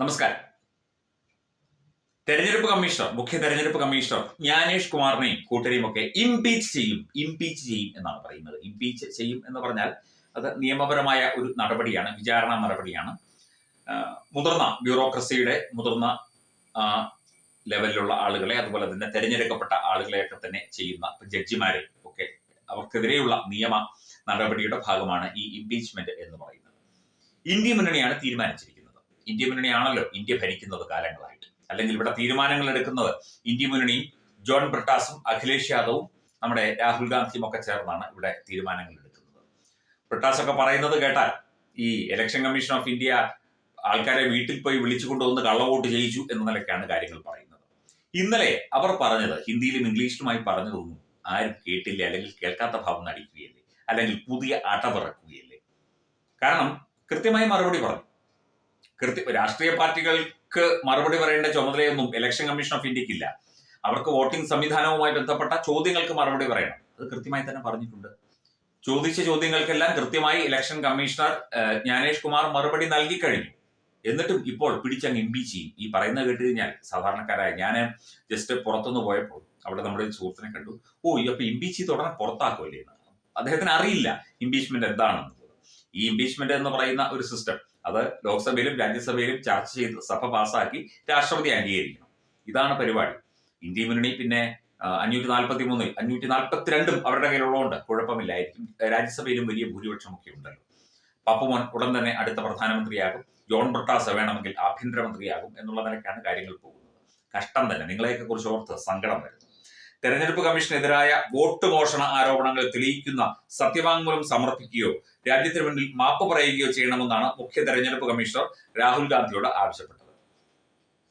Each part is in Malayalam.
നമസ്കാരം. തെരഞ്ഞെടുപ്പ് കമ്മീഷണർ മുഖ്യ തെരഞ്ഞെടുപ്പ് കമ്മീഷണർ ജ്ഞാനേഷ് കുമാറിനെയും കൂട്ടരെയും ഒക്കെ ഇംപീച്ച് ചെയ്യും ഇംപീച്ച് ചെയ്യും എന്നാണ് പറയുന്നത്. ഇംപീച്ച് ചെയ്യും എന്ന് പറഞ്ഞാൽ അത് നിയമപരമായ ഒരു നടപടിയാണ് വിചാരണ നടപടിയാണ്. മുതിർന്ന ബ്യൂറോക്രസിയുടെ മുതിർന്ന ലെവലിലുള്ള ആളുകളെ അതുപോലെ തന്നെ തെരഞ്ഞെടുക്കപ്പെട്ട ആളുകളെയൊക്കെ തന്നെ ചെയ്യുന്ന ജഡ്ജിമാരെ ഒക്കെ അവർക്കെതിരെയുള്ള നിയമ നടപടിയുടെ ഭാഗമാണ് ഈ ഇംപീച്ച്മെന്റ് എന്ന് പറയുന്നത്. ഇന്ത്യ മുന്നണിയാണ് തീരുമാനിച്ചിരിക്കുന്നത്. ഇന്ത്യ മുന്നണിയാണല്ലോ ഇന്ത്യ ഭരിക്കുന്നത് കാലങ്ങളായിട്ട്. അല്ലെങ്കിൽ ഇവിടെ തീരുമാനങ്ങൾ എടുക്കുന്നത് ഇന്ത്യ മുന്നണിയും ജോൺ ബ്രിട്ടാസും അഖിലേഷ് യാദവും നമ്മുടെ രാഹുൽ ഗാന്ധിയും ഒക്കെ ചേർന്നാണ് ഇവിടെ തീരുമാനങ്ങൾ എടുക്കുന്നത്. ബ്രിട്ടാസ് ഒക്കെ പറയുന്നത് കേട്ടാൽ ഈ ഇലക്ഷൻ കമ്മീഷൻ ഓഫ് ഇന്ത്യ ആൾക്കാരെ വീട്ടിൽ പോയി വിളിച്ചു കൊണ്ടുവന്ന് കള്ളവോട്ട് ചെയ്യിച്ചു എന്ന നിലയ്ക്കാണ് കാര്യങ്ങൾ പറയുന്നത്. ഇന്നലെ അവർ പറഞ്ഞത് ഹിന്ദിയിലും ഇംഗ്ലീഷിലുമായി പറഞ്ഞതൊന്നും ആരും കേട്ടില്ല? അല്ലെങ്കിൽ കേൾക്കാത്ത ഭാവം നടിക്കുകയല്ലേ? അല്ലെങ്കിൽ പുതിയ അടവിറക്കുകയല്ലേ? കാരണം കൃത്യമായി മറുപടി പറഞ്ഞു. കൃത്യ രാഷ്ട്രീയ പാർട്ടികൾക്ക് മറുപടി പറയേണ്ട ചുമതലയൊന്നും ഇലക്ഷൻ കമ്മീഷൻ ഓഫ് ഇന്ത്യക്കില്ല അവർക്ക് വോട്ടിംഗ് സംവിധാനവുമായി ബന്ധപ്പെട്ട ചോദ്യങ്ങൾക്ക് മറുപടി പറയണം. അത് കൃത്യമായി തന്നെ പറഞ്ഞിട്ടുണ്ട്. ചോദിച്ച ചോദ്യങ്ങൾക്കെല്ലാം കൃത്യമായി ഇലക്ഷൻ കമ്മീഷണർ ജ്ഞാനേഷ് കുമാർ മറുപടി നൽകി കഴിഞ്ഞു. എന്നിട്ടും ഇപ്പോൾ പിടിച്ചങ്ങ് ഇമ്പീച്ച് ചെയ്യും. ഈ പറയുന്നത് കേട്ട് കഴിഞ്ഞാൽ സാധാരണക്കാരായ ഞാൻ ജസ്റ്റ് പുറത്തുനിന്ന് പോയപ്പോൾ അവിടെ നമ്മുടെ സുഹൃത്തിനെ കണ്ടു. ഓ അപ്പൊ ഇമ്പീച്ച് ഉടനെ പുറത്താക്കുമല്ലേ അദ്ദേഹത്തിന് അറിയില്ല ഇമ്പീച്ച്മെന്റ് എന്താണെന്നുള്ളത് ഈ ഇംപീച്ച്മെന്റ് എന്ന് പറയുന്ന ഒരു സിസ്റ്റം അത് ലോക്സഭയിലും രാജ്യസഭയിലും ചർച്ച ചെയ്ത് സഭ പാസ്സാക്കി രാഷ്ട്രപതി അംഗീകരിക്കണം. ഇതാണ് പരിപാടി. ഇന്ത്യ മുന്നണി പിന്നെ അഞ്ഞൂറ്റി നാൽപ്പത്തി മൂന്നിൽ അഞ്ഞൂറ്റി നാൽപ്പത്തിരണ്ടും അവരുടെ കയ്യിലുള്ളതുകൊണ്ട് കുഴപ്പമില്ലായിരിക്കും. രാജ്യസഭയിലും വലിയ ഭൂരിപക്ഷമൊക്കെ ഉണ്ടല്ലോ. പപ്പുമോൻ ഉടൻ തന്നെ അടുത്ത പ്രധാനമന്ത്രിയാകും. ജോൺ ബ്രിട്ടാസ് വേണമെങ്കിൽ ആഭ്യന്തരമന്ത്രിയാകും എന്നുള്ള നിലയ്ക്കാണ് കാര്യങ്ങൾ പോകുന്നത്. കഷ്ടം തന്നെ. നിങ്ങളെയൊക്കെ കുറിച്ച് ഓർത്ത് സങ്കടം വരുന്നു. തെരഞ്ഞെടുപ്പ് കമ്മീഷനെതിരായ വോട്ട് മോഷണ ആരോപണങ്ങൾ തെളിയിക്കുന്ന സത്യവാങ്മൂലം സമർപ്പിക്കുകയോ രാജ്യത്തിന് മുന്നിൽ മാപ്പ് പറയുകയോ ചെയ്യണമെന്നാണ് മുഖ്യ തെരഞ്ഞെടുപ്പ് കമ്മീഷണർ രാഹുൽ ഗാന്ധിയോട് ആവശ്യപ്പെട്ടത്.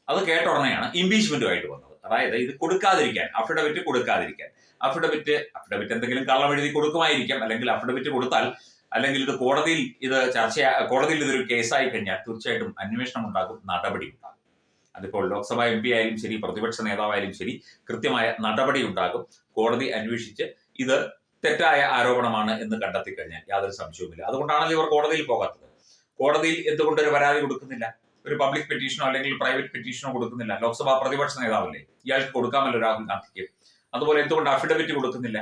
അത് കേട്ട ഉടനെയാണ് ഇംപീച്ച്മെന്റുമായിട്ട് വന്നത്. അതായത് ഇത് കൊടുക്കാതിരിക്കാൻ അഫിഡവിറ്റ് കൊടുക്കാതിരിക്കാൻ. അഫിഡവിറ്റ് അഫിഡവിറ്റ് എന്തെങ്കിലും കള്ളം എഴുതി കൊടുക്കുമായിരിക്കാം. അല്ലെങ്കിൽ അഫിഡവിറ്റ് കൊടുത്താൽ അല്ലെങ്കിൽ ഇത് കോടതിയിൽ ഇത് ചർച്ച കോടതിയിൽ ഇതൊരു കേസായി കഴിഞ്ഞാൽ തീർച്ചയായിട്ടും അന്വേഷണം ഉണ്ടാകും നടപടി ഉണ്ടാകും അതിപ്പോൾ ലോക്സഭാ എം പി ആയാലും ശരി പ്രതിപക്ഷ നേതാവായാലും ശരി കൃത്യമായ നടപടി ഉണ്ടാകും. കോടതി അന്വേഷിച്ച് ഇത് തെറ്റായ ആരോപണമാണ് എന്ന് കണ്ടെത്തി കഴിഞ്ഞാൽ യാതൊരു സംശയവുമില്ല. അതുകൊണ്ടാണല്ലോ ഇവർ കോടതിയിൽ പോകാത്തത്. കോടതിയിൽ എന്തുകൊണ്ട് ഒരു പരാതി കൊടുക്കുന്നില്ല? ഒരു പബ്ലിക് പെറ്റീഷനോ അല്ലെങ്കിൽ പ്രൈവറ്റ് പെറ്റീഷനോ കൊടുക്കുന്നില്ല. ലോക്സഭാ പ്രതിപക്ഷ നേതാവല്ലേ? ഇയാൾക്ക് കൊടുക്കാമല്ലോ രാഹുൽ ഗാന്ധിക്ക്. അതുപോലെ എന്തുകൊണ്ട് അഫിഡവിറ്റ് കൊടുക്കുന്നില്ല?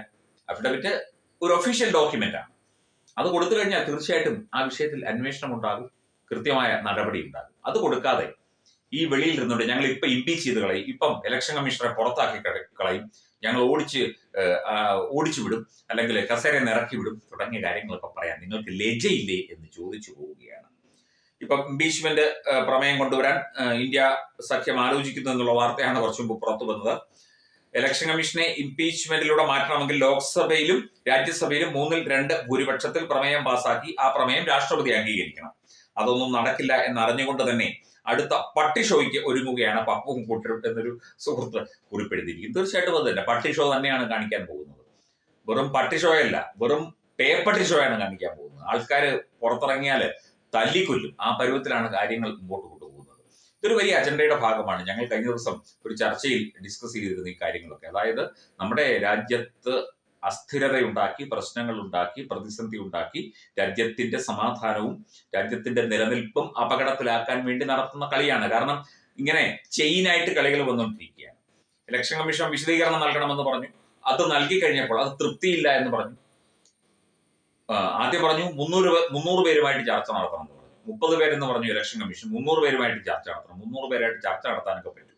അഫിഡവിറ്റ് ഒരു ഒഫീഷ്യൽ ഡോക്യുമെന്റ് ആണ്. അത് കൊടുത്തു കഴിഞ്ഞാൽ തീർച്ചയായിട്ടും ആ വിഷയത്തിൽ അന്വേഷണം ഉണ്ടാകും. കൃത്യമായ നടപടി ഉണ്ടാകും. അത് കൊടുക്കാതെ ഈ വെളിയിൽ ഇരുന്നുകൊണ്ട് ഞങ്ങൾ ഇപ്പൊ ഇംപീച്ച് ചെയ്ത് കളയും. ഇപ്പം ഇലക്ഷൻ കമ്മീഷണറെ പുറത്താക്കി കള- കളയും. ഞങ്ങൾ ഓടിച്ച് ഓടിച്ചു വിടും. അല്ലെങ്കിൽ കസേര നിറക്കി വിടും. തുടങ്ങിയ കാര്യങ്ങളൊക്കെ പറയാം. നിങ്ങൾക്ക് ലജ്ജയില്ലേ എന്ന് ചോദിച്ചു പോവുകയാണ്. ഇപ്പം ഇംപീച്ച്മെന്റ് പ്രമേയം കൊണ്ടുവരാൻ ഇന്ത്യ സഖ്യം ആലോചിക്കുന്നു എന്നുള്ള വാർത്തയാണ് കുറച്ചു മുമ്പ് പുറത്തു വന്നത്. ഇലക്ഷൻ കമ്മീഷനെ ഇംപീച്ച്മെന്റിലൂടെ മാറ്റണമെങ്കിൽ ലോക്സഭയിലും രാജ്യസഭയിലും മൂന്നിൽ രണ്ട് ഭൂരിപക്ഷത്തിൽ പ്രമേയം പാസാക്കി ആ പ്രമേയം രാഷ്ട്രപതി അംഗീകരിക്കണം. അതൊന്നും നടക്കില്ല എന്നറിഞ്ഞുകൊണ്ട് തന്നെ അടുത്ത പട്ടി ഷോയ്ക്ക് ഒരുങ്ങുകയാണ് പപ്പും കൂട്ടരും എന്നൊരു സുഹൃത്ത് കുറിപ്പെടുത്തിയിരിക്കും തീർച്ചയായിട്ടും അത് തന്നെ. പട്ടി ഷോ തന്നെയാണ് കാണിക്കാൻ പോകുന്നത്. വെറും പട്ടി ഷോ അല്ല വെറും പേപ്പട്ടി ഷോ ആണ് കാണിക്കാൻ പോകുന്നത്. ആൾക്കാർ പുറത്തിറങ്ങിയാൽ തല്ലിക്കൊല്ലും. ആ പരുവത്തിലാണ് കാര്യങ്ങൾ മുമ്പോട്ട് കൊണ്ടുപോകുന്നത്. ഇതൊരു വലിയ അജണ്ടയുടെ ഭാഗമാണ്. ഞങ്ങൾ കഴിഞ്ഞ ദിവസം ഒരു ചർച്ചയിൽ ഡിസ്കസ് ചെയ്തിരുന്ന ഈ കാര്യങ്ങളൊക്കെ. അതായത് നമ്മുടെ രാജ്യത്ത് അസ്ഥിരതയുണ്ടാക്കി പ്രശ്നങ്ങൾ ഉണ്ടാക്കി പ്രതിസന്ധി ഉണ്ടാക്കി രാജ്യത്തിന്റെ സമാധാനവും രാജ്യത്തിന്റെ നിലനിൽപ്പും അപകടത്തിലാക്കാൻ വേണ്ടി നടത്തുന്ന കളിയാണ്. കാരണം ഇങ്ങനെ ചെയിൻ ആയിട്ട് കളികൾ വന്നുകൊണ്ടിരിക്കുകയാണ്. ഇലക്ഷൻ കമ്മീഷൻ വിശദീകരണം നൽകണമെന്ന് പറഞ്ഞു. അത് നൽകി കഴിഞ്ഞപ്പോൾ അത് തൃപ്തിയില്ല എന്ന് പറഞ്ഞു. ആദ്യം പറഞ്ഞു മുന്നൂറ് മുന്നൂറ് പേരുമായിട്ട് ചർച്ച നടത്തണം എന്ന് പറഞ്ഞു. മുപ്പത് പേരെന്ന് പറഞ്ഞു ഇലക്ഷൻ കമ്മീഷൻ. മുന്നൂറ് പേരുമായിട്ട് ചർച്ച നടത്തണം. മുന്നൂറ് പേരായിട്ട് ചർച്ച നടത്താനൊക്കെ പറ്റും.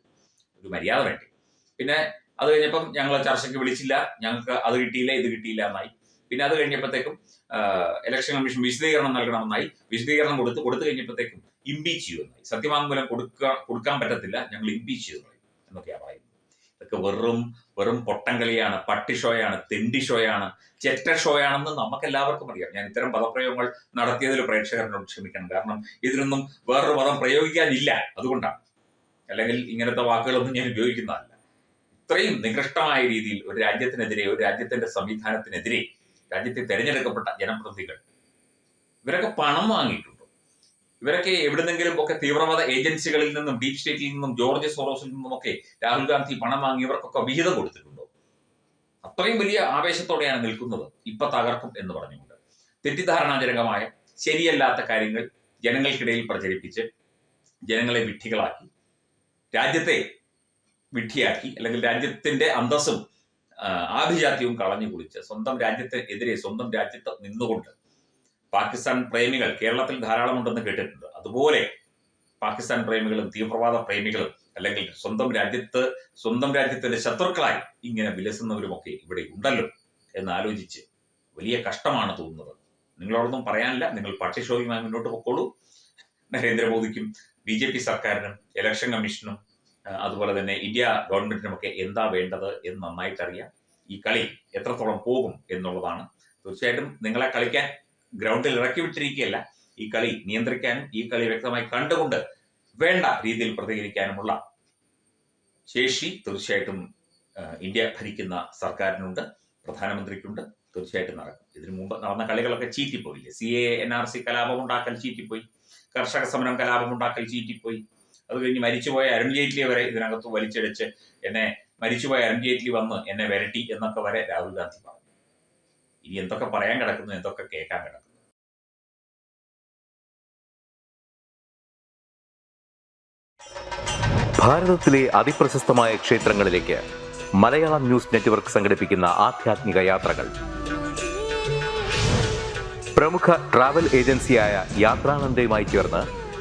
ഒരു മര്യാദ വേണ്ടി. പിന്നെ അത് കഴിഞ്ഞപ്പം ഞങ്ങൾ ചർച്ചയ്ക്ക് വിളിച്ചില്ല. ഞങ്ങൾക്ക് അത് കിട്ടിയില്ല ഇത് കിട്ടിയില്ല എന്നായി. പിന്നെ അത് കഴിഞ്ഞപ്പോഴത്തേക്കും ഇലക്ഷൻ കമ്മീഷൻ വിശദീകരണം നൽകണമെന്നായി. വിശദീകരണം കൊടുത്ത് കൊടുത്തു കഴിഞ്ഞപ്പോഴത്തേക്കും ഇമ്പീച്ച് ചെയ്യുമെന്നായി സത്യവാങ്മൂലം കൊടുക്കാൻ കൊടുക്കാൻ പറ്റത്തില്ല. ഞങ്ങൾ ഇമ്പീച്ച് ചെയ്തു എന്നൊക്കെയാണ് പറയുന്നത്. ഇതൊക്കെ വെറും വെറും പൊട്ടംകളിയാണ് പട്ടി ഷോയാണ് തെണ്ടി ഷോയാണ് ചെറ്റ ഷോയാണെന്ന് നമുക്ക് എല്ലാവർക്കും അറിയാം. ഞാൻ ഇത്തരം പദപ്രയോഗങ്ങൾ നടത്തിയതിൽ പ്രേക്ഷകരോട് ക്ഷമിക്കണം. കാരണം ഇതിനൊന്നും വേറൊരു പദം പ്രയോഗിക്കാനില്ല. അതുകൊണ്ടാണ്. അല്ലെങ്കിൽ ഇങ്ങനത്തെ വാക്കുകളൊന്നും ഞാൻ ഉപയോഗിക്കുന്നതല്ല ഇത്രയും നികൃഷ്ടമായ രീതിയിൽ ഒരു രാജ്യത്തിനെതിരെ ഒരു രാജ്യത്തിന്റെ സംവിധാനത്തിനെതിരെ രാജ്യത്തെ തെരഞ്ഞെടുക്കപ്പെട്ട ജനപ്രതിനിധികൾ ഇവരൊക്കെ പണം വാങ്ങിയിട്ടുണ്ട്. ഇവരൊക്കെ എവിടുന്നെങ്കിലും ഒക്കെ തീവ്രവാദ ഏജൻസികളിൽ നിന്നും ഡീപ് സ്റ്റേറ്റിൽ നിന്നും ജോർജ് സോറോസിൽ നിന്നും ഒക്കെ രാഹുൽ ഗാന്ധി പണം വാങ്ങിയവർക്കൊക്കെ വിഹിതം കൊടുത്തിട്ടുണ്ടോ? അത്രയും വലിയ ആവേശത്തോടെയാണ് നിൽക്കുന്നത് ഇപ്പൊ തകർക്കും എന്ന് പറഞ്ഞുകൊണ്ട്. തെറ്റിദ്ധാരണാജനകമായ ശരിയല്ലാത്ത കാര്യങ്ങൾ ജനങ്ങൾക്കിടയിൽ പ്രചരിപ്പിച്ച് ജനങ്ങളെ വിട്ടികളാക്കി രാജ്യത്തെ വിഡ്ഢിയാക്കി അല്ലെങ്കിൽ രാജ്യത്തിന്റെ അന്തസ്സും ആഭിജാത്യവും കളഞ്ഞു കുളിച്ച് സ്വന്തം രാജ്യത്തിനെതിരെ സ്വന്തം രാജ്യത്ത് നിന്നുകൊണ്ട് പാകിസ്ഥാൻ പ്രേമികൾ കേരളത്തിൽ ധാരാളമുണ്ടെന്ന് കേട്ടിട്ടുണ്ട്. അതുപോലെ പാകിസ്ഥാൻ പ്രേമികളും തീവ്രവാദ പ്രേമികളും അല്ലെങ്കിൽ സ്വന്തം രാജ്യത്ത് സ്വന്തം രാജ്യത്തിന്റെ ശത്രുക്കളായി ഇങ്ങനെ വിലസുന്നവരുമൊക്കെ ഇവിടെ ഉണ്ടല്ലോ എന്ന് ആലോചിച്ച് വലിയ കഷ്ടമാണ് തോന്നുന്നത്. നിങ്ങളോടൊന്നും പറയാനില്ല. നിങ്ങൾ പക്ഷിഷോയുമായി മുന്നോട്ട് പൊക്കോളൂ. നരേന്ദ്രമോദിക്കും ബി ജെ പി സർക്കാരിനും ഇലക്ഷൻ കമ്മീഷനും അതുപോലെ തന്നെ ഇന്ത്യ ഗവൺമെന്റിനും ഒക്കെ എന്താ വേണ്ടത് എന്ന് നന്നായിട്ട് അറിയാം ഈ കളി എത്രത്തോളം പോകും എന്നുള്ളതാണ്. തീർച്ചയായിട്ടും നിങ്ങളെ കളിക്കാൻ ഗ്രൗണ്ടിൽ ഇറക്കി വിട്ടിരിക്കുകയല്ല ഈ കളി നിയന്ത്രിക്കാനും ഈ കളി വ്യക്തമായി കണ്ടുകൊണ്ട് വേണ്ട രീതിയിൽ പ്രതികരിക്കാനുമുള്ള ശേഷി തീർച്ചയായിട്ടും ഇന്ത്യ ഭരിക്കുന്ന സർക്കാരിനുണ്ട് പ്രധാനമന്ത്രിക്കുണ്ട്. തീർച്ചയായിട്ടും നടക്കും. ഇതിനു മുമ്പ് നടന്ന കളികളൊക്കെ ചീറ്റിപ്പോയില്ലേ? C A N R C കലാപം ഉണ്ടാക്കൽ ചീറ്റിപ്പോയി. കർഷക സമരം കലാപം ഉണ്ടാക്കൽ ചീറ്റിപ്പോയി. അത് കഴിഞ്ഞ് മരിച്ചുപോയ അരുൺ ജെയ്റ്റ്ലി വരെ ഇതിനകത്ത് വലിച്ചടിച്ച് എന്നെ മരിച്ചുപോയ അരുൺ ജെയ്റ്റ്ലി വന്ന് എന്നെ വരട്ടി എന്നൊക്കെ വരെ രാഹുൽ ഗാന്ധി പറഞ്ഞു. ഇനി എന്തൊക്കെ പറയാൻ കിടക്കുന്നു എന്തൊക്കെ കേൾക്കാൻ കിടക്കുന്നു. ഭാരതത്തിലെ അതിപ്രശസ്തമായ ക്ഷേത്രങ്ങളിലേക്ക് മലയാളം ന്യൂസ് നെറ്റ്വർക്ക് സംഘടിപ്പിക്കുന്ന ആധ്യാത്മിക യാത്രകൾ. പ്രമുഖ ട്രാവൽ ഏജൻസിയായ യാത്രാനന്ദയുമായി ചേർന്ന്